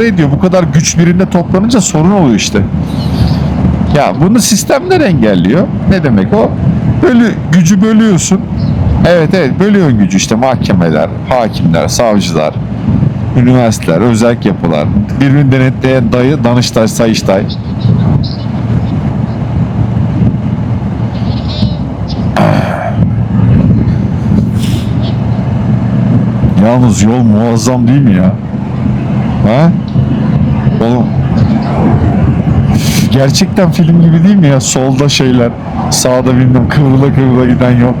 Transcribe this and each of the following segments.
ediyor. Bu kadar güç birinde toplanınca sorun oluyor işte. Ya bunu sistemler engelliyor. Ne demek o? Bölü, gücü bölüyorsun. Evet evet bölüyorsun gücü işte mahkemeler, hakimler, savcılar, üniversiteler, özel yapılar, birbirini denetleyen dayı, danıştay, sayıştay. Yalnız yol muazzam değil mi ya? Ha? Oğlum gerçekten film gibi değil mi ya? Solda şeyler, sağda bilmem kıvrıla kıvrıla giden yol.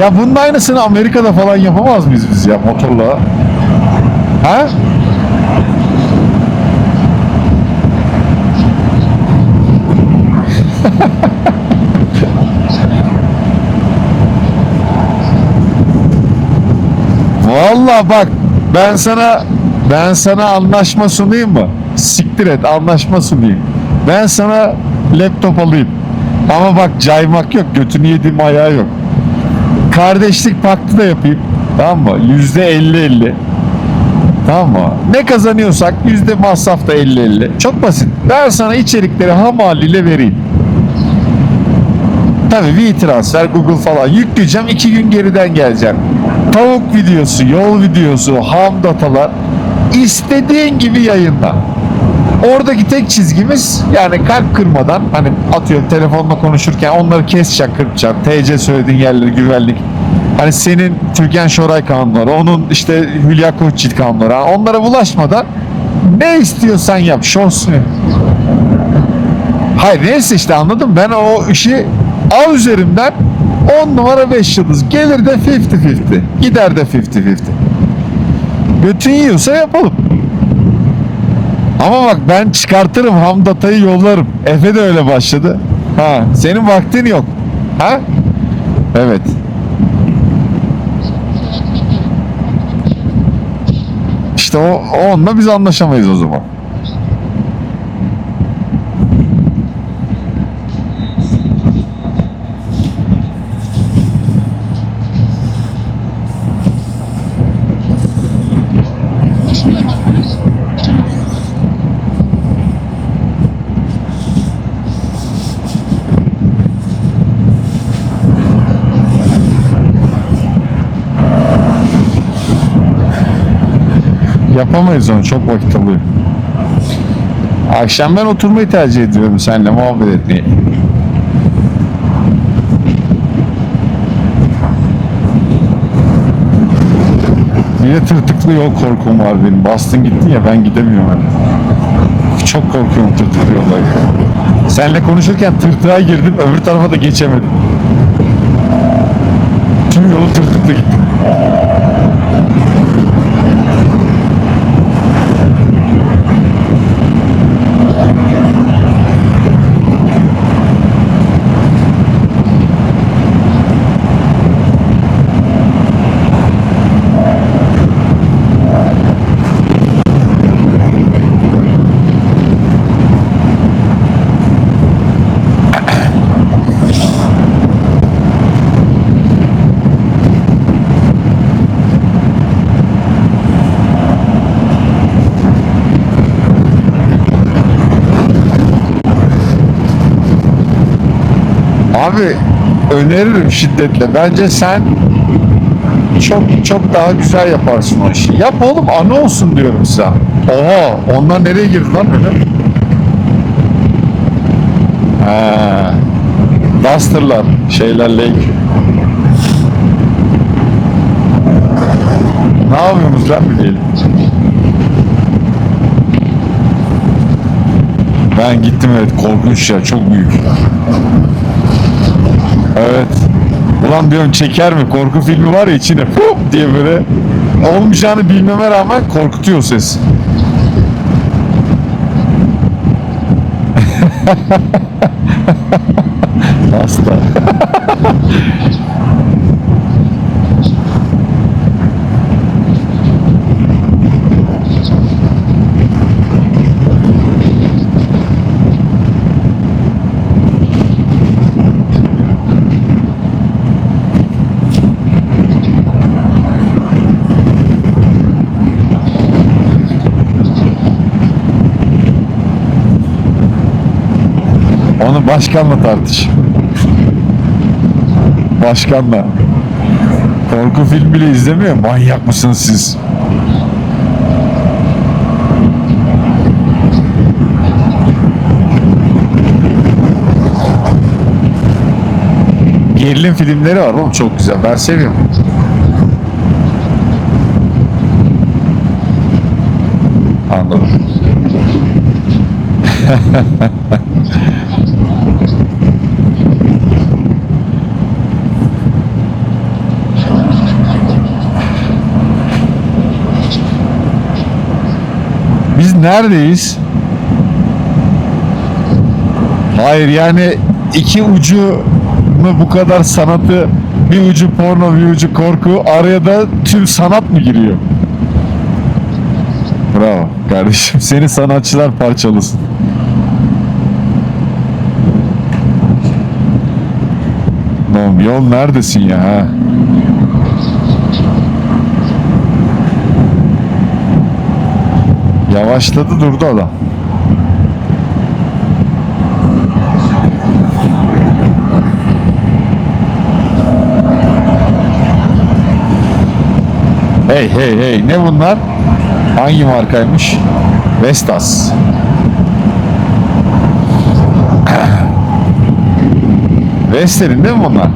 Ya bunun aynısını Amerika'da falan yapamaz mıyız biz ya motorla? Ha? Vallahi bak ben sana ben sana anlaşma sunayım mı? Siktir et anlaşma sunayım. Ben sana laptop alayım. Ama bak caymak yok. Götünü yediğim ayağı yok. Kardeşlik paktı da yapayım. Tamam mı? Yüzde elli elli. Tamam mı? Ne kazanıyorsak yüzde masraf da elli elli. Çok basit. Ben sana içerikleri ham haliyle vereyim. Tabii WeTransfer, Google falan yükleyeceğim. iki gün geriden geleceğim. Tavuk videosu, yol videosu, ham datalar istediğin gibi yayınla. Oradaki tek çizgimiz yani kalp kırmadan hani atıyorum telefonla konuşurken onları keseceksin, kırpacaksın. TC söylediğin yerleri güvenlik. Hani senin Türkan Şoray kanunları, onun işte Hülya Koçyiğit kanunları. Onlara bulaşmadan ne istiyorsan yap. Şos Hayır neyse işte anladım. Ben o işi al üzerimden 10 numara 5 yıldız. Gelir de 50-50. Gider de 50-50. Götün yiyorsa yapalım. Ama bak ben çıkartırım ham yollarım. Efe de öyle başladı. Ha, senin vaktin yok. Ha? Evet. İşte o onunla biz anlaşamayız o zaman. Yapamayız onu çok vakit alıyor. Akşam ben oturmayı tercih ediyorum seninle muhabbet etmeyi. De tırtıklı yol korkum var benim. Bastın gittin ya ben gidemiyorum hani. Çok korkuyorum tırtıklı yolda. Seninle konuşurken tırtığa girdim öbür tarafa da geçemedim. Tüm yolu tırtıklı gittim. Abi öneririm şiddetle. Bence sen çok çok daha güzel yaparsın o işi. Yap oğlum anı olsun diyorum size. Oha onlar nereye girdi lan öyle? Ha, Duster'lar şeylerle. Ne yapıyorsunuz lan bir diyelim. Ben gittim evet korkunç ya çok büyük. Evet. Ulan diyorum çeker mi? Korku filmi var ya içine fup diye böyle olmayacağını bilmeme rağmen korkutuyor ses. Hasta. Başkanla tartış. Başkanla. Korku film bile izlemiyor. Manyak mısınız siz? Gerilim filmleri var oğlum çok güzel. Ben seviyorum. Anladım. Biz neredeyiz? Hayır yani iki ucu mu bu kadar sanatı bir ucu porno bir ucu korku araya da tüm sanat mı giriyor? Bravo kardeşim seni sanatçılar parçalasın. Oğlum yol neredesin ya? Ha? Yavaşladı durdu adam. Hey hey hey ne bunlar? Hangi markaymış? Vestas. Vestel'in değil mi bunlar?